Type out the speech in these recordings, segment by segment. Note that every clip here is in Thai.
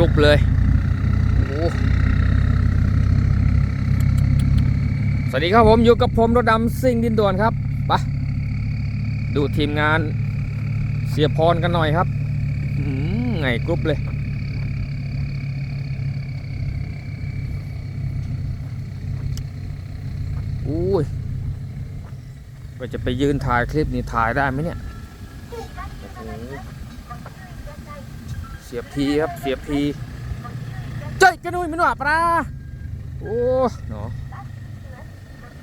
รุบเลยโอ้สวัสดีครับผมอยู่กับผมรถดำซิ่งดินด่วนครับไปดูทีมงานเสียพรกันหน่อยครับหือไงกรุบเลยอุ้ยว่าจะไปยืนถ่ายคลิปนี้ถ่ายได้ไหมเนี่ยโอ้โห เสียบพีครับเสียบพีเจ้ยกระนุยมันว่าปลาโอ้เนาะ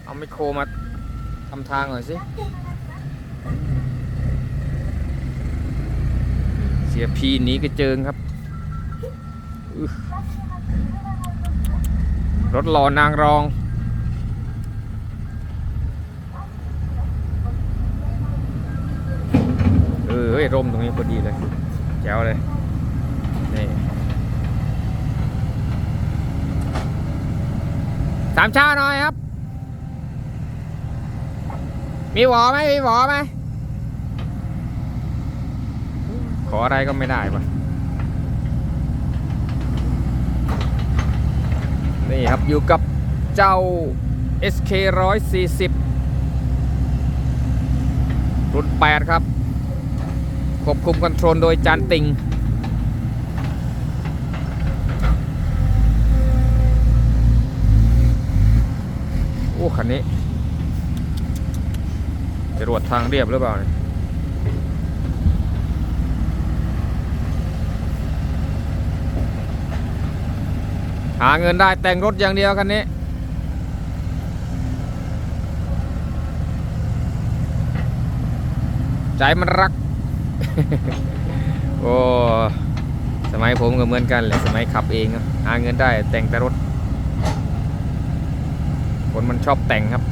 เอาไมโครมาทำทางหน่อยสิเสียบพีหนี้กระเจิงครับอึ๊ะรถหล่อนางรองเออเฮ้ยร่มตรงนี้พอดีเลยแจ๋วเลย นี่ สามชาหน่อยครับ มีหวอไหมมีหวอไหม ขออะไรก็ไม่ได้ปะนี่ครับอยู่กับเจ้า SK 140 รุ่น 8 ครับ ควบคุมคอนโทรลโดยจานติง อ้คันนี้จรวดทางเรียบหรือเปล่าเนี่ยหาเงินได้แต่งรถอย่างเดียวคันนี้ ใจมันรัก โอ้ สมัยผมก็เหมือนกันแหละ สมัยขับเอง หาเงินได้แต่งแต่รถ คนมันชอบแต่งครับ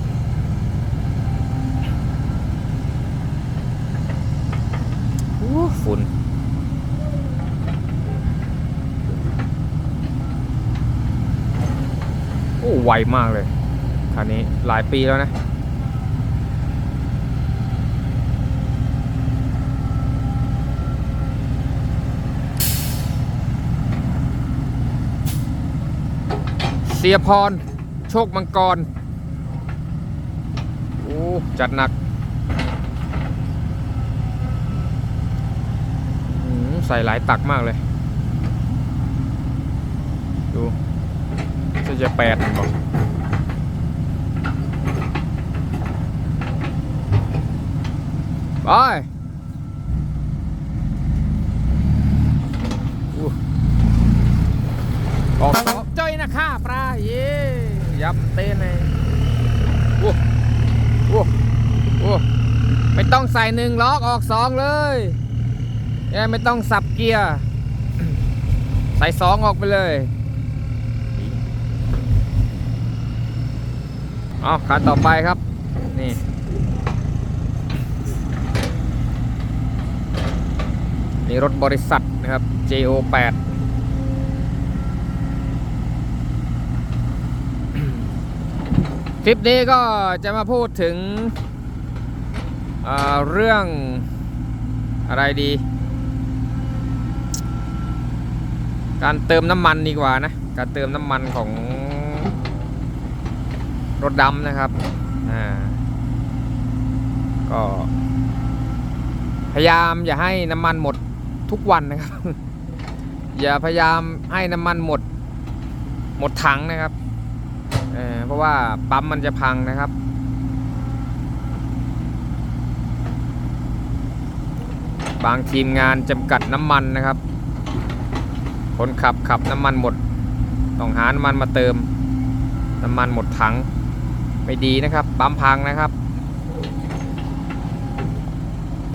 ฝุ่นโอ้ไวมากเลยคันนี้หลายปีแล้วนะเสียพร โชคมังกร โอ้ จัดหนัก ใส่หลายตักมากเลย ดูจะจะแปดบอกไปอู้ออกสองจ้อยนะข้าปลาเย่ ยับเต้นเลยโอ้โอ้โอ้ไม่ต้องใส่หนึ่งล็อกออกสองเลยเนี่ยไม่ต้องสับเกียร์ ใส่สองออกไปเลยเอาคันต่อไปครับ นี่นี่รถบริษัทนะครับ JO8 คลิปนี้ก็จะมาพูดถึงเเรื่องอะไรดี การเติมน้ำมันดีกว่านะ การเติมน้ำมันของรถดำนะครับก็ พยายามอย่าให้น้ำมันหมดทุกวันนะครับ อย่าพยายามให้น้ำมันหมดหมดถังนะครับ เออเพราะว่าปั๊มมันจะพังนะครับ บางทีมงานจำกัดน้ำมันนะครับ คนขับขับน้ำมันหมด ต้องหาน้ำมันมาเติม น้ำมันหมดถัง ไม่ดีนะครับ ปั๊มพังนะครับ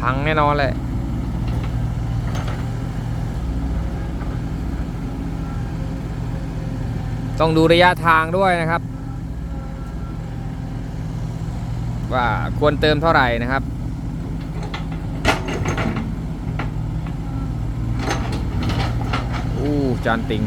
พังแน่นอนแหละ ต้องดูระยะทางด้วยนะครับ ว่าควรเติมเท่าไหร่นะครับ อู้จานติง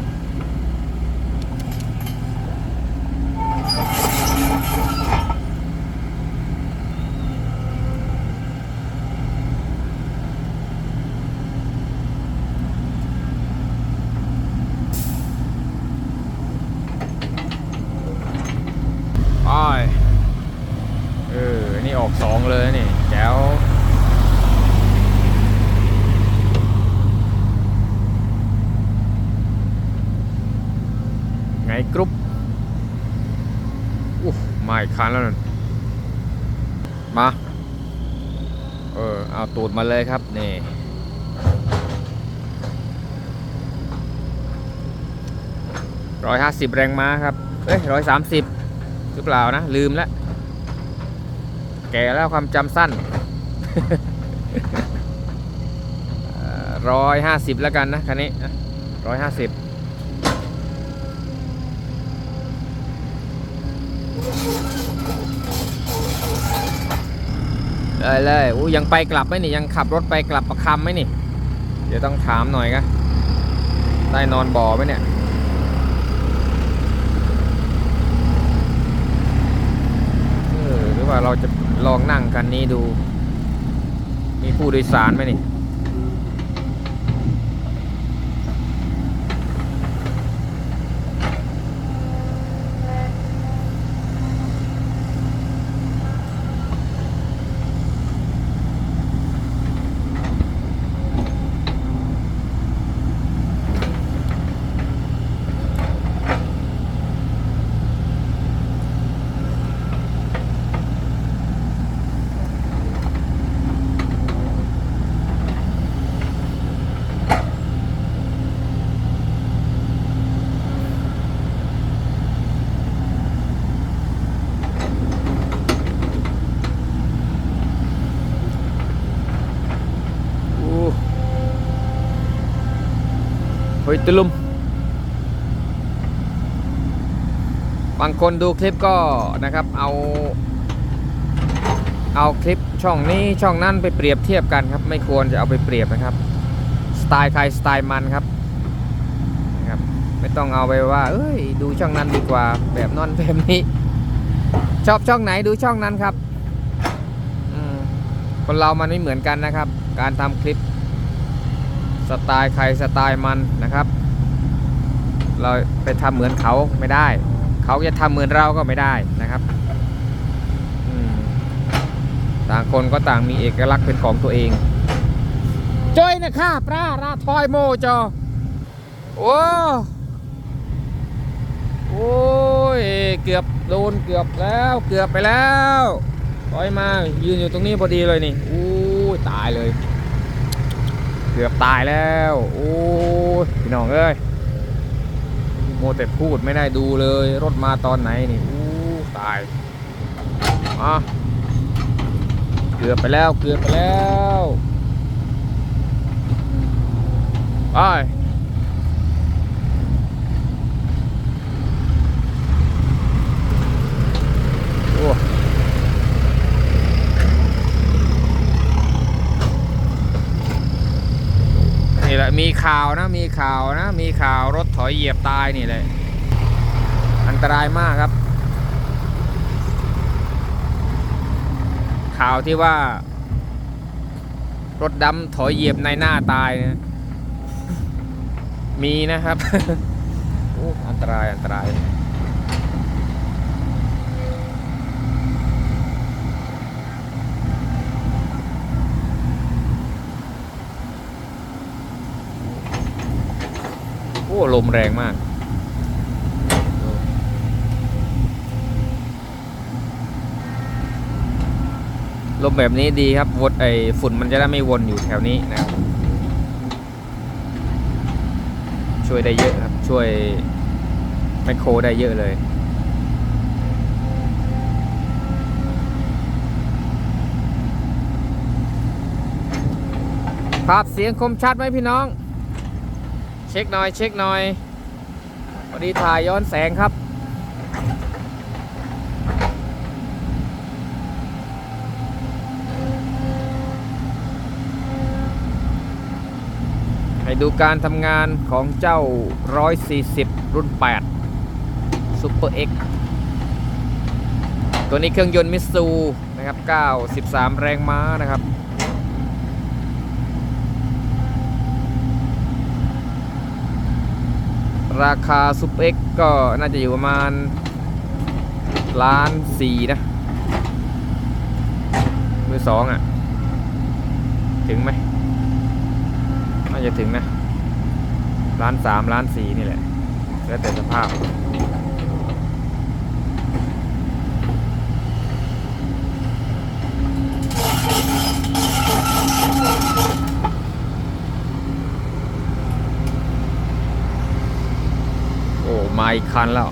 กรุ๊ปอู้มาอีก คันแล้วนั่นมา เออ เอาตูดมาเลยครับ นี่ ร้อยห้าสิบแรงม้าครับ เอ้ยร้อยสามสิบหรือเปล่านะ ลืมแล้ว แก่แล้วความจำสั้นร้อยห้าสิบแล้วกันนะ คันนี้ร้อยห้าสิบ เลยเลยอู้ยังไปกลับไหมนี่ยังขับรถไปกลับประคำไหมนี่ เดี๋ยวต้องถามหน่อยกะได้นอนบ่อไหมเนี่ยหรือว่าเราจะลองนั่งคันนี้ดู มีผู้โดยสารไหมนี่ ตลุม บางคนดูคลิปก็นะครับเอา เอาคลิปช่องนี้ช่องนั้นไปเปรียบเทียบกันครับ ไม่ควรจะเอาไปเปรียบนะครับ สไตล์ใครสไตล์มันครับนะครับ ไม่ต้องเอาไปว่า เอ้ย ดูช่องนั้นดีกว่าแบบนอนแบบนี้ ชอบช่องไหนดูช่องนั้นครับคนเรามันไม่เหมือนกันนะครับ การทำคลิป สไตล์ใครสไตล์มันนะครับ เราไปทำเหมือนเขาไม่ได้ เขาจะทำเหมือนเราก็ไม่ได้นะครับต่างคนก็ต่างมีเอกลักษณ์เป็นของตัวเองจ้อยนะข้าปลาราทอยโมจอโอ้โอ้ยเกือบโดนเกือบแล้วเกือบไปแล้วถอยมายืนอยู่ตรงนี้พอดีเลยนี่อู้ตายเลย เกือบตายแล้ว โอ้พี่น้องเอ้ยโมแต่พูดไม่ได้ดูเลย รถมาตอนไหนนี่อู้ตายอะเกือบไปแล้วเกือบไปแล้วไปโอ้ นี่แหละมี ข่าวนะ มีข่าวนะ มีข่าวรถถอยเหยียบตายนี่เลย อันตรายมากครับ ข่าวที่ว่า รถดำถอยเหยียบในหน้าตายนะมีนะครับอ้อันตรายอันตราย อ้ลมแรงมาก ลมแบบนี้ดีครับวนไอฝุ่นมันจะได้ไม่วนอยู่แถวนี้นะครับ ช่วยได้เยอะครับ ช่วยไมโครได้เยอะเลยภาพเสียงคมชัดไหมพี่น้อง เช็คหน่อยเช็คหน่อยพอดีถ่ายย้อนแสงครับ ให้ดูการทำงานของเจ้า 140 รุ่น 8 Super X ตัวนี้เครื่องยนต์มิตซูนะครับ93แรงม้านะครับ ราคาซุปเอ็กก็น่าจะอยู่ประมาณล้านสี่นะ มือสองอะ ถึงไหมน่าจะถึงนะล้านสามล้านสี่นี่แหละ แล้วแต่สภาพ อีกคันแล้ว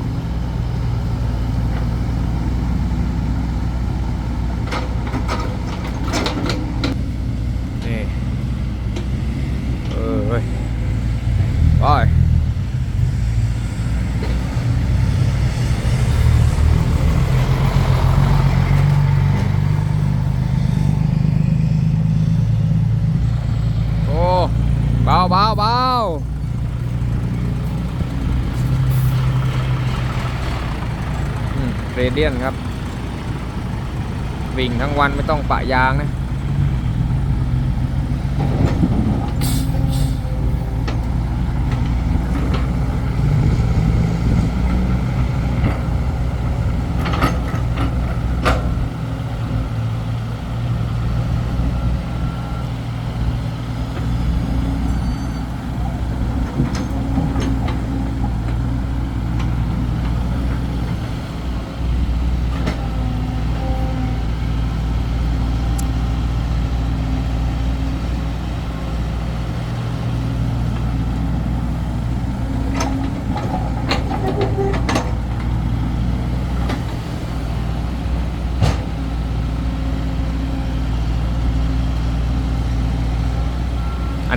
นี่ เออเฮ้ยไปโอ้เบาเบาเบาอืม เดียนครับ วิ่งทั้งวันไม่ต้องปะยางนะ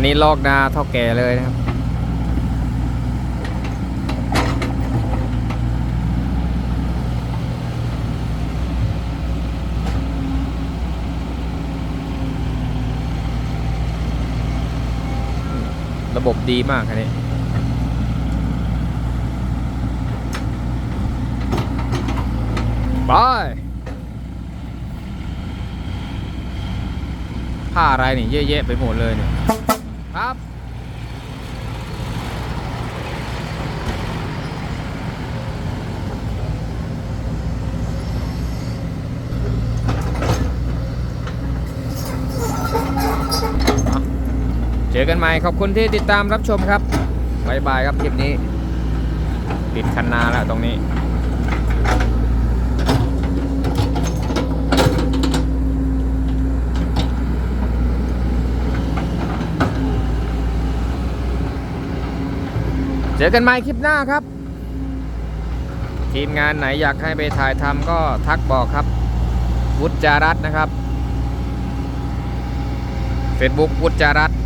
นนี้ลอกนาเท่าแก่เลยนะครับ ระบบดีมากคันนี้ไปผ้าอะไรนี่เยอะแยะไปหมดเลยเนี่ย ครับเจอกันใหม่ขอบคุณที่ติดตามรับชมครับบายบายครับคลิปนี้ ติดคันนาแล้วตรงนี้ จอกันใหม่คลิปหน้าครับ ทีมงานไหนอยากให้ไปถ่ายทำก็ทักบอกครับ วุฒิจารัตน์นะครับ Facebook วุฒิจารัตน์